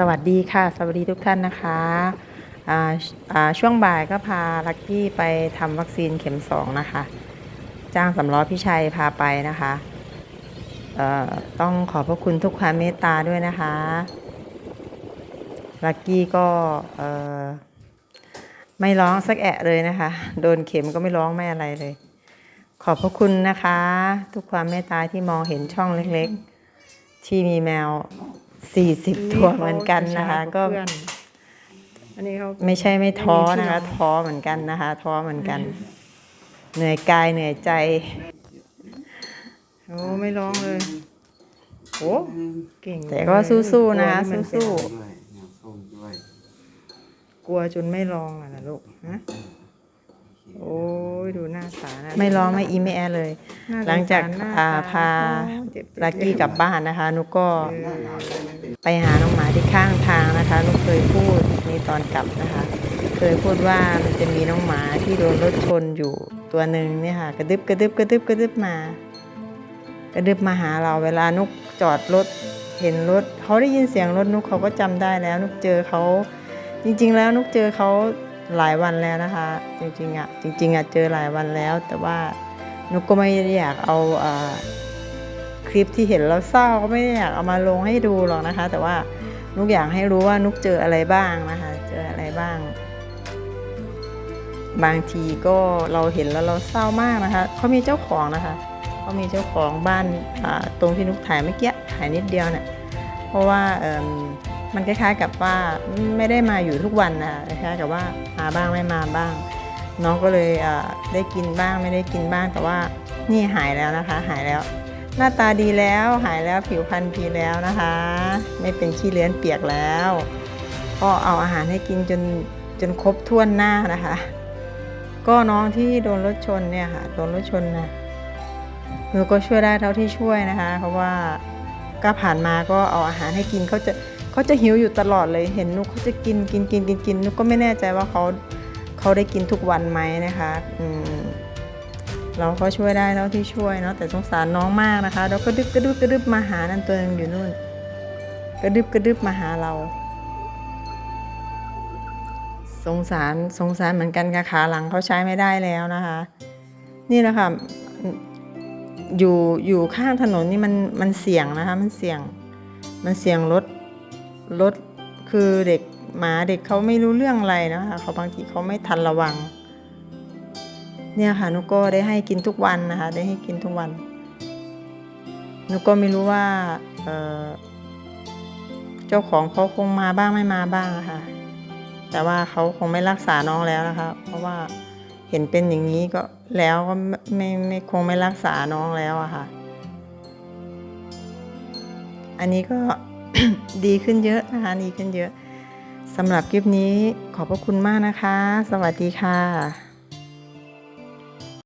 สวัสดีค่ะ สวัสดีทุกท่านนะคะช่วงบ่ายก็พาลักกี้ไปทำวัคซีนเข็มสองนะคะ จ้างสำล้อพี่ชัยพาไปนะคะต้องขอบพระคุณทุกความเมตตาด้วยนะคะลักกี้ก็ไม่ร้องสักแอะเลยนะคะ โดนเข็มก็ไม่ร้องไม่อะไรเลย ขอบพระคุณนะคะ ทุกความเมตตาที่มองเห็นช่องเล็กๆ ที่มีแมว 40ตัวเหมือนกันนะคะ ก็เพื่อนอันนี้เขาไม่ใช่ไม่ท้อนะคะไม่มีพี่น้องท้อเหมือนกันนะคะ ท้อเหมือนกัน เหนื่อยกายเหนื่อยใจโอ้ไม่ร้องเลยโอ้เก่งแต่ก็สู้ๆนะคะกลัวที่มันสู้ด้วยแนวส้มด้วยกลัวจนไม่ร้องอะนะลูกฮะโอ้ยดูห น้าตาหน้าไม่ร้องไม่อีไม่แอเลย น่สหลังจากสรน้อ่าตพาเจ็บๆลักกี้กลับบ้านนะคะนุกก็เออไปหาน้องหมาที่ข้างทางนะคะนุกเคยพูดในตอนกลับนะคะ เคยพูดว่ามันจะมีน้องหมาที่โดนรถชนอยู่ตัวหนึ่งเนี่ยค่ะ กระดึบกระดึบกระดึบกระดึบมา กระดึบมาหาเราเวลานุกจอดรถเห็นรถเขาได้ยินเสียงรถนุกเขาก็จำได้แล้ว นุกเจอเขาจริง ๆ แล้วนุกเจอเขา หลายวันแล้วนะคะ จริงๆอะจริงๆอะเจอหลายวันแล้ว แต่ว่านุกก็ไม่ได้อยากเอาคลิปที่เห็นเราเศร้าก็ไม่ได้อยากเอามาลงให้ดูหรอกนะคะ แต่ว่านุกอยากให้รู้ว่านุกเจออะไรบ้างนะคะ เจออะไรบ้าง บางทีก็เราเห็นแล้วเราเศร้ามากนะคะเขามีเจ้าของนะคะเขามีเจ้าของบ้านตรงที่นุกถ่ายเมื่อกี้ถ่ายนิดเดียวเนี่ยเพราะว่า มันคล้ายๆกับว่าไม่ได้มาอยู่ทุกวันนะคล้ายๆกับว่ามาบ้างไม่มาบ้าง น้องก็เลยได้กินบ้างไม่ได้กินบ้างแต่ว่านี่หายแล้วนะคะ หายแล้ว หน้าตาดีแล้วหายแล้วผิวพรรณดีแล้วนะคะ ไม่เป็นขี้เลื้อนเปียกแล้ว ก็เอาอาหารให้กินจนจนครบถ้วนหน้านะคะ ก็น้องที่โดนรถชนเนี่ยค่ะโดนรถชนนะหนูก็ช่วยได้เท่าที่ช่วยนะคะ เพราะว่าก็ผ่านมาก็เอาอาหารให้กินเขาจะ เขาจะหิวอยู่ตลอดเลยเห็นนุกเขาจะกินกินกินกินกินนุกก็ไม่แน่ใจว่าเขาเขาได้กินทุกวันไหมนะคะอืมเราก็ช่วยได้เท่าที่ช่วยเนาะแต่สงสารน้องมากนะคะ เราก็ดึบกระดึบกระดึบมาหานั่นตัวนึงอยู่นู่น กระดึบกระดึบมาหาเรา สงสารสงสารเหมือนกันค่ะขาหลังเขาใช้ไม่ได้แล้วนะคะ นี่แหละค่ะอยู่อยู่ข้างถนนนี่มันมันเสี่ยงนะคะ มันเสี่ยง มันเสี่ยงรถ รถคือเด็กหมาเด็กเขาไม่รู้เรื่องอะไรนะคะเขาบางทีเขาไม่ทันระวัง เนี่ยค่ะนุกก็ได้ให้กินทุกวันนะคะ ได้ให้กินทุกวันนุกก็ไม่รู้ว่าเเจ้าของเขาคงมาบ้างไม่มาบ้างะค่ะแต่ว่าเขาคงไม่รักษาน้องแล้วนะคะ เพราะว่าเห็นเป็นอย่างนี้ก็แล้วก็ไม่ไม่ไม่คงไม่รักษาน้องแล้วอะค่ะ อันนี้ก็ ดีขึ้นเยอะนะคะดีขึ้นเยอะสำหรับคลิปนี้ขอบพระคุณมากนะคะ สวัสดีค่ะ